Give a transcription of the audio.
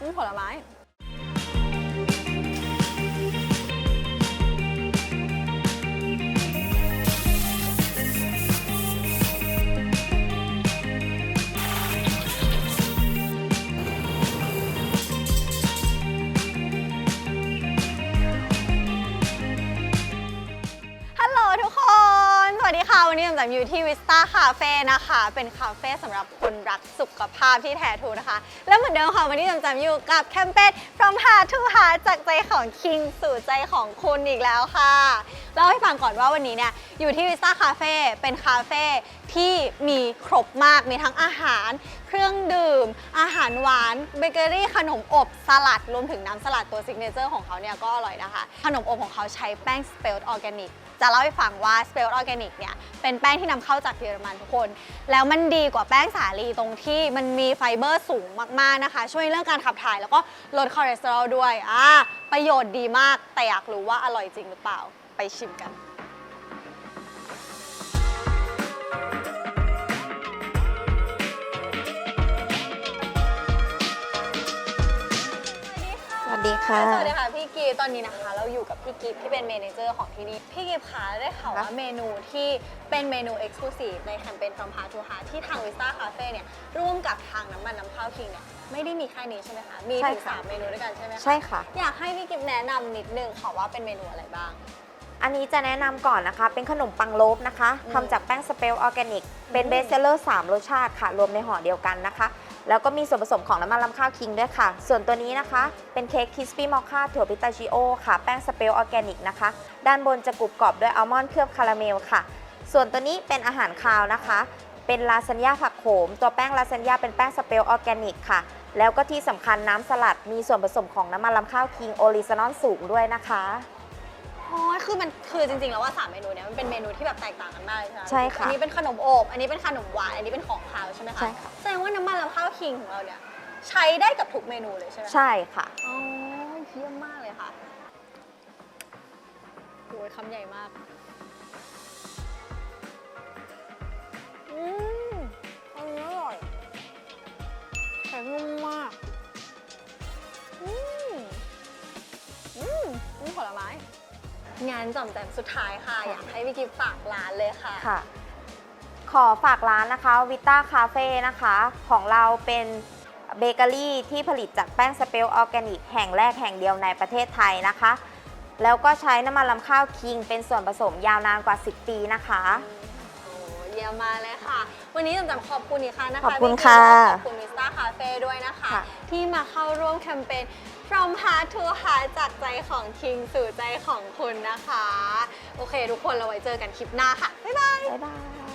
อืมผลไม้ วันนี้จำจำอยู่ที่วิสตาคาเฟ่นะคะ เป็นคาเฟ่สำหรับคนรักสุขภาพที่แท้ทรูนะคะ และเหมือนเดิมค่ะ วันนี้จำจำอยู่กับแคมเปญ from heart to heart จากใจของคิงสู่ใจของคุณอีกแล้วค่ะเล่าให้ฟังก่อนว่าวันนี้เนี่ยอยู่ที่วิสตาคาเฟ่เป็นคาเฟ่ที่มีครบมากมีทั้งอาหาร เครื่องดื่ม อาหารหวานเบเกอรี่ขนมอบสลัดรวมถึงน้ำสลัดตัวซิกเนเจอร์ของเขาเนี่ยก็อร่อยนะคะ ขนมอบของเขาใช้แป้งสเปลต์ออร์แกนิก จะเล่าให้ฟังว่าสเปลต์ออร์แกนิกเนี่ยเป็นแป้งที่นำเข้าจากเยอรมันทุกคน แล้วมันดีกว่าแป้งสาลีตรงที่มันมีไฟเบอร์สูงมากๆนะคะ ช่วยเรื่องการขับถ่ายแล้วก็ลดคอเลสเตอรอลด้วยอ่าประโยชน์ดีมากแต่อยากรู้ว่าอร่อยจริงหรือเปล่าไปชิมกันสวัสดีค่ะ สวัสดีค่ะพี่กี ฟตอนนี้นะคะ เราอยู่กับพี่กีฟที่เป็นเมเนเจอร์ของที่นี่ พี่กีฟคะได้ข่าวว่าค่ะเมนูที่เป็นเมนูเอ็กซ์คลูซีฟในแคมเปญ From Heart to Heart ที่ทางวิสตาคาเฟ่เนี่ยร่วมกับทางน้ำมันน้ำข้าวคิงเนี่ยไม่ได้มีแค่นี้ใช่ไหมคะ มีใช่ถึงค่ะสามเมนูด้วยกันใช่ไหมคะใช่ค่ะ อยากให้พี่กิฟแนะนำนิดนึงค่ะว่าเป็นเมนูอะไรบ้างอันนี้จะแนะนำก่อนนะคะ เป็นขนมปังโลบนะคะอืมทำจากแป้งสเปลออร์แกนิก เป็นอืมเบสเซลเลอร์3รสชาติค่ะ รวมในห่อเดียวกันนะคะ แล้วก็มีส่วนผสมของน้ำมันลำข้าวคิงด้วยค่ะ ส่วนตัวนี้นะคะ เป็นเค้กคิสปี้มอคค่าถั่วพิตาชิโอค่ะ แป้งสเปลออร์แกนิกนะคะ ด้านบนจะกรุบกรอบด้วยอัลมอนด์เคลือบคาราเมลค่ะ ส่วนตัวนี้เป็นอาหารคาวนะคะ เป็นลาซานญ่าผักโขม ตัวแป้งลาซานญ่าเป็นแป้งสเปลออร์แกนิกค่ะ แล้วก็ที่สำคัญน้ำสลัดมีส่วนผสมของน้ำมันลำข้าวคิงโอลิซานอลสูงด้วยนะคะอ๋อคือมันคือจริงๆ แล้วว่าสามเมนูเนี้ยมันเป็นเมนูที่แบบแตกต่างกันมากเลยใช่ไหมใช่ค่ะ อันนี้เป็นขนมอบ อันนี้เป็นขนมหวาน อันนี้เป็นของคาวใช่ไหมคะ ใช่ค่ะ แสดงว่าน้ำมันลำข้าว คิงของเราเนี่ยใช้ได้กับทุกเมนูเลยใช่ไหมคะใช่ค่ะ อ๋อเยี่ยมมากเลยค่ะโอ้ยคำใหญ่มากอืมอันนี้อร่อยแข็งนุ่มมากอืมอืมนี่ผลไม้งานจอมแจมสุดท้ายค่ะ อยากให้พี่กิฟฝากร้านเลยค่ะ ค่ะ ขอฝากร้านนะคะวิต้าคาเฟ่นะคะ ของเราเป็นเบเกอรี่ที่ผลิตจากแป้งสเปลออร์แกนิกแห่งแรกแห่งเดียวในประเทศไทยนะคะ แล้วก็ใช้น้ำมันลำข้าวคิง เป็นส่วนผสมยาวนานกว่า 10 ปีนะคะโอ้เยี่ยมมากเลยค่ะ วันนี้จำจำขอบคุณอีกครั้งนะคะขอบคุณพี่ค่ะขอบคุณมิสตาคาเฟ่ด้วยนะคะ ค่ะ ที่มาเข้าร่วมแคมเปญ From Heart to Heart จากใจของคิงสู่ใจของคุณนะคะ โอเค ทุกคนเราไว้เจอกันคลิปหน้าค่ะ บ๊ายบาย บ๊ายบาย